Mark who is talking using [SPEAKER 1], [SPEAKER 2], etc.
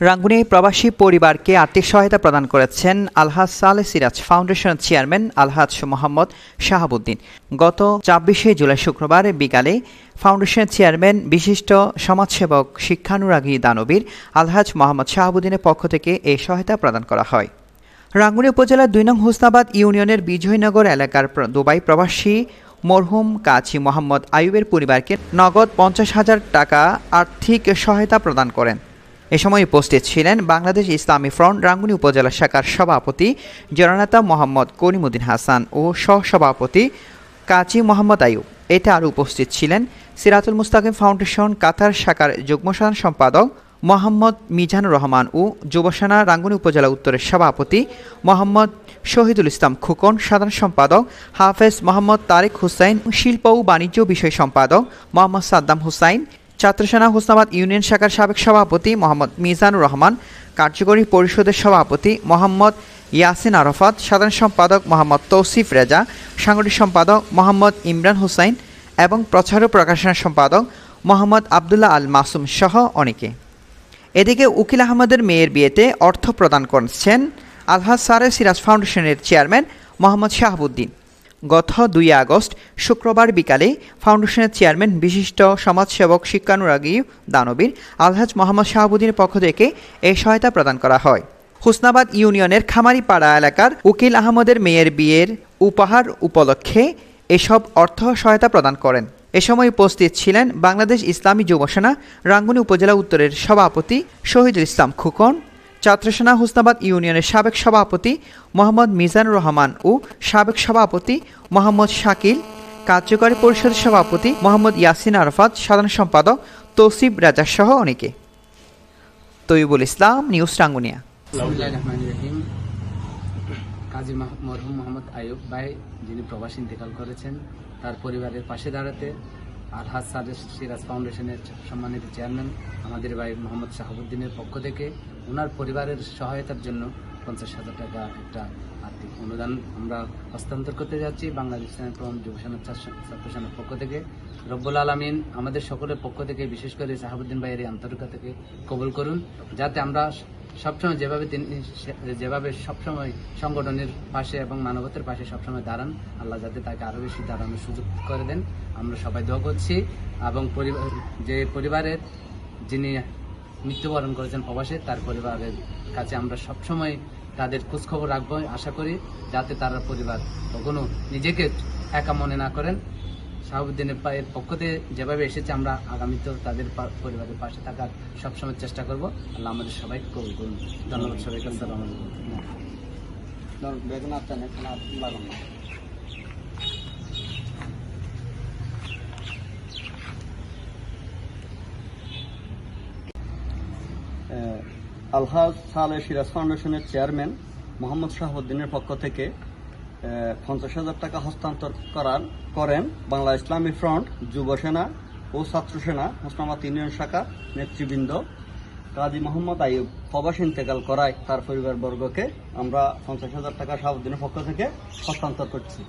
[SPEAKER 1] রাঙ্গুনি প্রবাসী পরিবারকে আর্থিক সহায়তা প্রদান করেছেন আলহাজ সালে সিরাজ ফাউন্ডেশনের চেয়ারম্যান আলহাজ মোহাম্মদ শাহাবুদ্দিন। গত চব্বিশে জুলাই শুক্রবার বিকালে ফাউন্ডেশনের চেয়ারম্যান বিশিষ্ট সমাজসেবক শিক্ষানুরাগী দানবীর আলহাজ মোহাম্মদ শাহাবুদ্দিনের পক্ষ থেকে এই সহায়তা প্রদান করা হয়। রাঙ্গুনি উপজেলার দুই নং হোসনাবাদ ইউনিয়নের বিজয়নগর এলাকার দুবাই প্রবাসী মরহুম কাজী মোহাম্মদ আইয়ুবের পরিবারকে নগদ পঞ্চাশ হাজার টাকা আর্থিক সহায়তা প্রদান করেন। এ সময় উপস্থিত ছিলেন বাংলাদেশ ইসলামী ফ্রন্ট রাঙ্গুনি উপজেলা শাখার সভাপতি জননেতা মোহাম্মদ করিমুদ্দিন হাসান ও সহসভাপতি কাজী মোহাম্মদ আইয়ুব। এতে আরও উপস্থিত ছিলেন সিরাতুল মুস্তাকিম ফাউন্ডেশন কাতার শাখার যুগ্ম সম্পাদক মোহাম্মদ মিজানুর রহমান ও যুবসেনা রাঙ্গুনি উপজেলা উত্তরের সভাপতি মোহাম্মদ শহীদুল ইসলাম খুকন, সাধারণ সম্পাদক হাফেজ মোহাম্মদ তারেক হুসাইন, শিল্প ও বাণিজ্য বিষয় সম্পাদক মোহাম্মদ সাদ্দাম হুসাইন ছাত্রসেনা হোসনাবাদ ইউনিয়ন শাখার সাবেক সভাপতি মোহাম্মদ মিজানুর রহমান, কার্যকরী পরিষদের সভাপতি মোহাম্মদ ইয়াসিন আরফাত, সাধারণ সম্পাদক মোহাম্মদ তৌসিফ রেজা, সাংগঠনিক সম্পাদক মোহাম্মদ ইমরান হুসাইন এবং প্রচার ও প্রকাশনা সম্পাদক মোহাম্মদ আবদুল্লাহ আল মাসুম সহ অনেকে। এদিকে উকিল আহমদের মেয়ের বিয়েতে অর্থ প্রদান করছেন আলহাজ সারে সিরাজ ফাউন্ডেশনের চেয়ারম্যান মোহাম্মদ শাহাবুদ্দিন। গত দুই আগস্ট, শুক্রবার বিকালে ফাউন্ডেশনের চেয়ারম্যান, বিশিষ্ট সমাজসেবক শিক্ষানুরাগী দানবীর আলহাজ মোহাম্মদ শাহাবুদ্দিনের পক্ষ থেকে এই সহায়তা প্রদান করা হয়। হুসনাবাদ ইউনিয়নের খামারিপাড়া এলাকার উকিল আহমদের মেয়ের বিয়ের উপহার উপলক্ষে এসব অর্থ সহায়তা প্রদান করেন। এ সময় উপস্থিত ছিলেন বাংলাদেশ ইসলামী যুবসেনা রাঙ্গুনি উপজেলা উত্তরের সভাপতি শহীদুল ইসলাম খুকন ছাত্রসেনা হুসনাবাদ ইউনিয়নের সাবেক সভাপতি মোহাম্মদ মিজানুর রহমান ও সাবেক সভাপতি মোহাম্মদ শাকিল, কার্যকরী পরিষদের সভাপতি মোহাম্মদ ইয়াসিন আরফাত, সাধারণ সম্পাদক তৌসিব রাজা সহ অনেকে। তৈবুল ইসলাম, নিউজ রাঙ্গুনিয়া।
[SPEAKER 2] কাজী মরহুম মোহাম্মদ আয়ুব ভাই, যিনি প্রবাসী, ইন্তেকাল করেছেন, তার পরিবারের পাশে দাঁড়াতে আলহাজ সাদেশ সিরাজ ফাউন্ডেশনের সম্মানিত চেয়ারম্যান, আমাদের ভাই মোহাম্মদ শাহাবুদ্দিনের পক্ষ থেকে ওনার পরিবারের সহায়তার জন্য পঞ্চাশ হাজার টাকা একটা আর্থিক অনুদান আমরা হস্তান্তর করতে যাচ্ছি বাংলাদেশ ফ্রন্ট যুবসেনা ছাত্রসেনার পক্ষ থেকে। রব্বুল আলমিন আমাদের সকলের পক্ষ থেকে, বিশেষ করে শাহাবুদ্দিন ভাইয়ের এই আন্তরিকতা থেকে কবুল করুন, যাতে আমরা সবসময় যেভাবে তিনি যেভাবে সবসময় সংগঠনের পাশে এবং মানবতার পাশে সবসময় দাঁড়ান, আল্লাহ যাতে তাকে আরও বেশি দাঁড়ানোর সুযোগ করে দেন। আমরা সবাই দোয়া করছি। এবং পরিবার, যে পরিবারের যিনি মৃত্যুবরণ করেছেন প্রবাসে, তার পরিবারের কাছে আমরা সবসময় তাদের খোঁজখবর রাখব। আশা করি যাতে তারা পরিবার কখনো নিজেকে একা মনে না করেন। শাহাবুদ্দিনের পায়ের পক্ষ থেকে যেভাবে এসেছে, আমরা আগামীতেও তাদের পরিবারের পাশে থাকার সবসময় চেষ্টা করব। আল্লাহ আমাদের সবাইকে কবুল করুন। ধন্যবাদ সবাইকে। আসসালামু বেগুন আপনার
[SPEAKER 3] আলহাজ সালে সিরাজ ফাউন্ডেশনের চেয়ারম্যান মোহাম্মদ শাহাবুদ্দিনের পক্ষ থেকে পঞ্চাশ হাজার টাকা হস্তান্তর করার, করেন বাংলা ইসলামী ফ্রন্ট যুব সেনা ও ছাত্রসেনা সেনা হোসনাবাদ ইউনিয়ন শাখা, নেতৃবৃন্দ, কাজী মোহাম্মদ আইব প্রবাস ইন্তেকাল করায় তার পরিবারবর্গকে আমরা পঞ্চাশ হাজার টাকা শাহাবুদ্দিনের পক্ষ থেকে হস্তান্তর করছি।